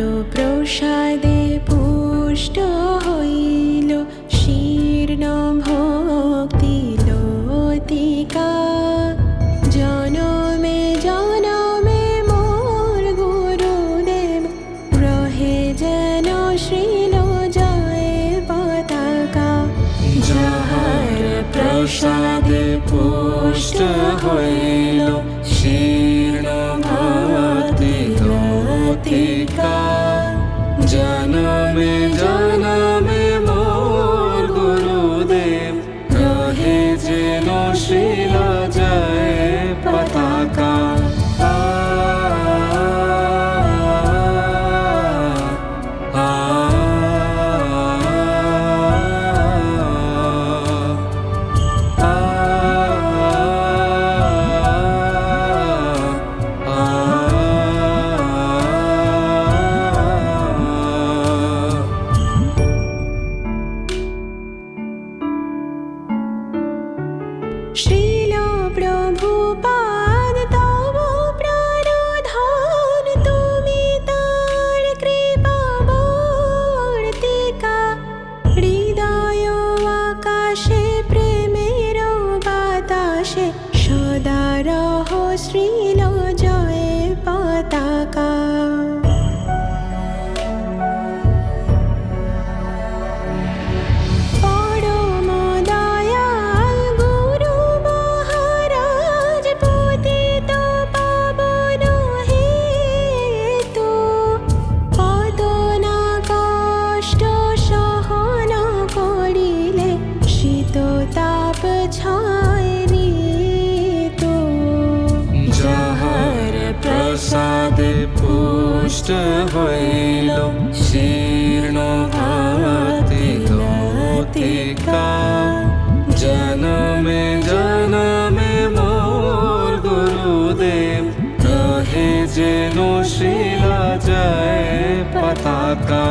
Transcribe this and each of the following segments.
প্রসাদে পুষ্ট হইল, শীর্ণ ভক্তি লতিকা। জনমে জনমে মোর গুরুদেব, গ্রহে যেন শ্রীল জয় পতাকা। প্রসাদে পুষ্ট হইল শীর হইল শীর্ণ ভাতিকা জনমে জনমে মোর গুরুদেব রহে যেন শিলা যায় পতাকা।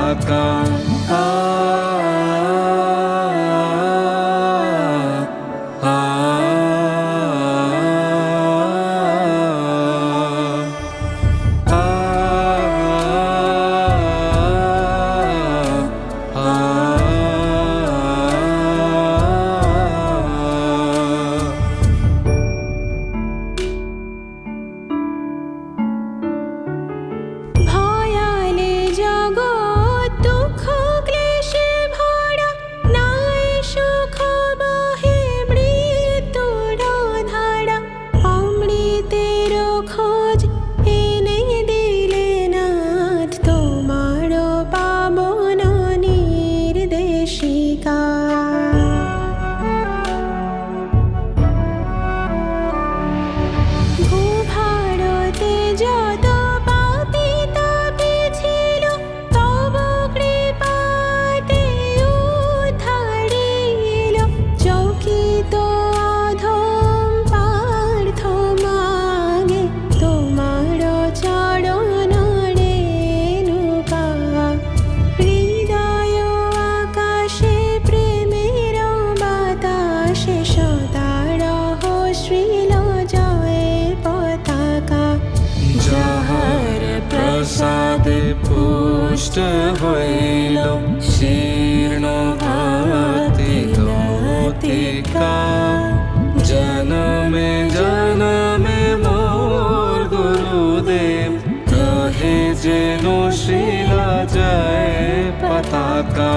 akan ah. পুষ্ট হইল শীর্ণ ভাতি লতিকা জনমে জনমে মোর গুরুদেব রহে যেন শিলা যায় পতাকা।